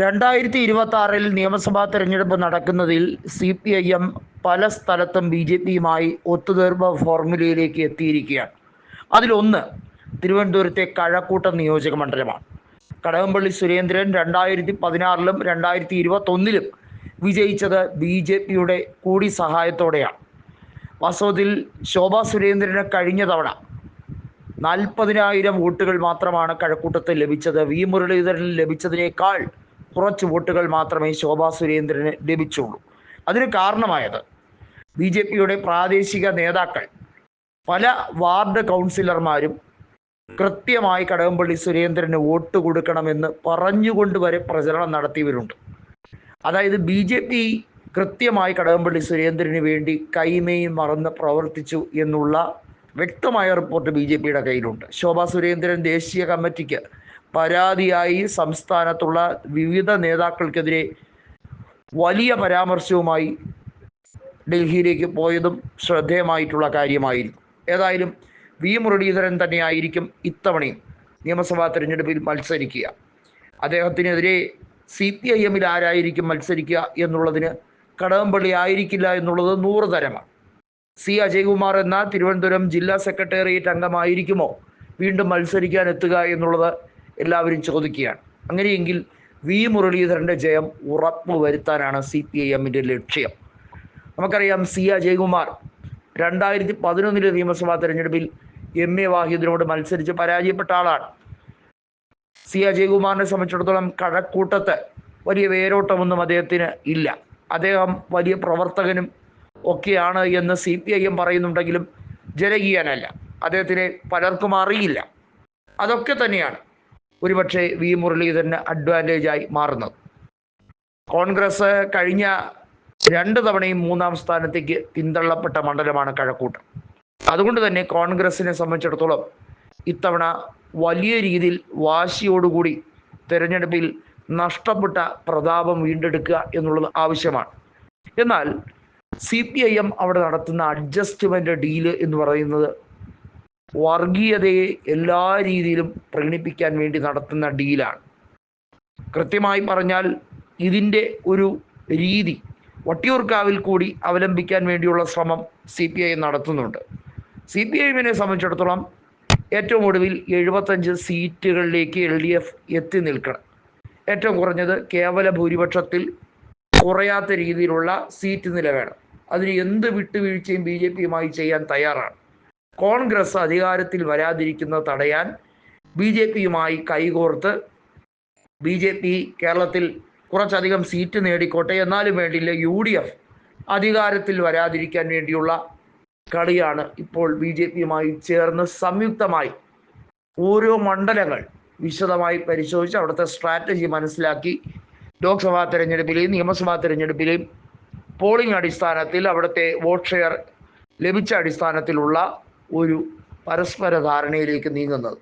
രണ്ടായിരത്തി ഇരുപത്തി ആറിൽ നിയമസഭാ തെരഞ്ഞെടുപ്പ് നടക്കുന്നതിൽ സി പി ഐ എം പല സ്ഥലത്തും ബി ജെ പിയുമായി ഒത്തുതീർപ്പ് ഫോർമുലയിലേക്ക് എത്തിയിരിക്കുകയാണ്. അതിലൊന്ന് തിരുവനന്തപുരത്തെ കഴക്കൂട്ടം നിയോജക മണ്ഡലമാണ്. കടകംപള്ളി സുരേന്ദ്രൻ രണ്ടായിരത്തി പതിനാറിലും രണ്ടായിരത്തി ഇരുപത്തൊന്നിലും വിജയിച്ചത് ബി ജെ പിയുടെ കൂടി സഹായത്തോടെയാണ്. വാസ്തവത്തിൽ ശോഭാ സുരേന്ദ്രന് കഴിഞ്ഞ തവണ നാൽപ്പതിനായിരം വോട്ടുകൾ മാത്രമാണ് കഴക്കൂട്ടത്ത് ലഭിച്ചത്. വി മുരളീധരന് ലഭിച്ചതിനേക്കാൾ കുറച്ച് വോട്ടുകൾ മാത്രമേ ശോഭാ സുരേന്ദ്രന് ലഭിച്ചുള്ളൂ. അതിന് കാരണമായത് ബി ജെ പിയുടെ പ്രാദേശിക നേതാക്കൾ പല വാർഡ് കൗൺസിലർമാരും കൃത്യമായി കടകംപള്ളി സുരേന്ദ്രന് വോട്ട് കൊടുക്കണമെന്ന് പറഞ്ഞുകൊണ്ട് വരെ പ്രചരണം നടത്തിയവരുണ്ട്. അതായത് ബി ജെ പി കൃത്യമായി കടകംപള്ളി സുരേന്ദ്രന് വേണ്ടി കൈമയും മറന്ന് പ്രവർത്തിച്ചു എന്നുള്ള വ്യക്തമായ റിപ്പോർട്ട് ബി ജെ പിയുടെ കയ്യിലുണ്ട്. ശോഭാ സുരേന്ദ്രൻ ദേശീയ കമ്മിറ്റിക്ക് പരാതിയായി സംസ്ഥാനത്തുള്ള വിവിധ നേതാക്കൾക്കെതിരെ വലിയ പരാമർശവുമായി ഡൽഹിയിലേക്ക് പോയതും ശ്രദ്ധേയമായിട്ടുള്ള കാര്യമായിരുന്നു. ഏതായാലും വി. മുരളീധരൻ തന്നെയായിരിക്കും ഇത്തവണയും നിയമസഭാ തിരഞ്ഞെടുപ്പിൽ മത്സരിക്കുക. അദ്ദേഹത്തിനെതിരെ സി പി ഐ എമ്മിൽ ആരായിരിക്കും മത്സരിക്കുക എന്നുള്ളതിന് കടകംപള്ളി ആയിരിക്കില്ല എന്നുള്ളത് നൂറ് തരമാണ് സി അജയ്കുമാർ എന്ന തിരുവനന്തപുരം ജില്ലാ സെക്രട്ടേറിയറ്റ് അംഗമായിരിക്കുമോ വീണ്ടും മത്സരിക്കാൻ എത്തുക എന്നുള്ളത് എല്ലാവരും ചോദിക്കുകയാണ്. അങ്ങനെയെങ്കിൽ വി മുരളീധരന്റെ ജയം ഉറപ്പ് വരുത്താനാണ് സി പി ഐ എമ്മിന്റെ ലക്ഷ്യം. നമുക്കറിയാം സി ജയകുമാർ രണ്ടായിരത്തി പതിനൊന്നിലെ നിയമസഭാ തെരഞ്ഞെടുപ്പിൽ എം എ വാഹിദിനോട് മത്സരിച്ച് പരാജയപ്പെട്ട ആളാണ്. സി ആ ജയകുമാറിനെ സംബന്ധിച്ചിടത്തോളം കഴക്കൂട്ടത്ത് വലിയ വേരോട്ടമൊന്നും അദ്ദേഹത്തിന് ഇല്ല. അദ്ദേഹം വലിയ പ്രവർത്തകനും ഒക്കെയാണ് എന്ന് സി പി ഐ എം പറയുന്നുണ്ടെങ്കിലും ജനകീയനല്ല. അദ്ദേഹത്തിനെ പലർക്കും അറിയില്ല. അതൊക്കെ തന്നെയാണ്. ഒരുപക്ഷെ വി മുരളീധരന് അഡ്വാന്റേജായി മാറുന്നത്. കോൺഗ്രസ് കഴിഞ്ഞ രണ്ട് തവണയും മൂന്നാം സ്ഥാനത്തേക്ക് പിന്തള്ളപ്പെട്ട മണ്ഡലമാണ് കഴക്കൂട്ടം. അതുകൊണ്ട് തന്നെ കോൺഗ്രസിനെ സംബന്ധിച്ചിടത്തോളം ഇത്തവണ വലിയ രീതിയിൽ വാശിയോടുകൂടി തെരഞ്ഞെടുപ്പിൽ നഷ്ടപ്പെട്ട പ്രതാപം വീണ്ടെടുക്കുക എന്നുള്ളത് ആവശ്യമാണ്. എന്നാൽ സി പി ഐ എം അവിടെ നടത്തുന്ന അഡ്ജസ്റ്റ്മെന്റ് ഡീൽ എന്ന് പറയുന്നത് വർഗീയതയെ എല്ലാ രീതിയിലും പ്രകടിപ്പിക്കാൻ വേണ്ടി നടത്തുന്ന ഡീലാണ്. കൃത്യമായി പറഞ്ഞാൽ ഇതിന്റെ ഒരു രീതി വട്ടിയൂർക്കാവിൽ കൂടി അവലംബിക്കാൻ വേണ്ടിയുള്ള ശ്രമം സി പി ഐ നടത്തുന്നുണ്ട്. സി പി ഐ എമ്മിനെ സംബന്ധിച്ചിടത്തോളം ഏറ്റവും ഒടുവിൽ എഴുപത്തഞ്ച് സീറ്റുകളിലേക്ക് എൽ ഡി എഫ് എത്തി നിൽക്കണം. ഏറ്റവും കുറഞ്ഞത് കേവല ഭൂരിപക്ഷത്തിൽ കുറയാത്ത രീതിയിലുള്ള സീറ്റ് നില വേണം. അതിന് എന്ത് വിട്ടുവീഴ്ചയും ബി ജെ പിയുമായി ചെയ്യാൻ തയ്യാറാണ്. കോൺഗ്രസ് അധികാരത്തിൽ വരാതിരിക്കുന്നത് തടയാൻ ബി ജെ പിയുമായി കൈകോർത്ത് ബി ജെ പി കേരളത്തിൽ കുറച്ചധികം സീറ്റ് നേടിക്കോട്ടെ എന്നാലും വേണ്ടിയില്ല യു ഡി എഫ് അധികാരത്തിൽ വരാതിരിക്കാൻ വേണ്ടിയുള്ള കളിയാണ് ഇപ്പോൾ ബി ജെ പിയുമായി ചേർന്ന് സംയുക്തമായി ഓരോ മണ്ഡലങ്ങൾ വിശദമായി പരിശോധിച്ച് അവിടുത്തെ സ്ട്രാറ്റജി മനസ്സിലാക്കി ലോക്സഭാ തെരഞ്ഞെടുപ്പിലെയും നിയമസഭാ തെരഞ്ഞെടുപ്പിലെയും പോളിംഗ് അടിസ്ഥാനത്തിൽ അവിടുത്തെ വോട്ട് ഷെയർ ലഭിച്ച അടിസ്ഥാനത്തിലുള്ള ഒരു പരസ്പര ധാരണയിലേക്ക് നീങ്ങുന്നത്.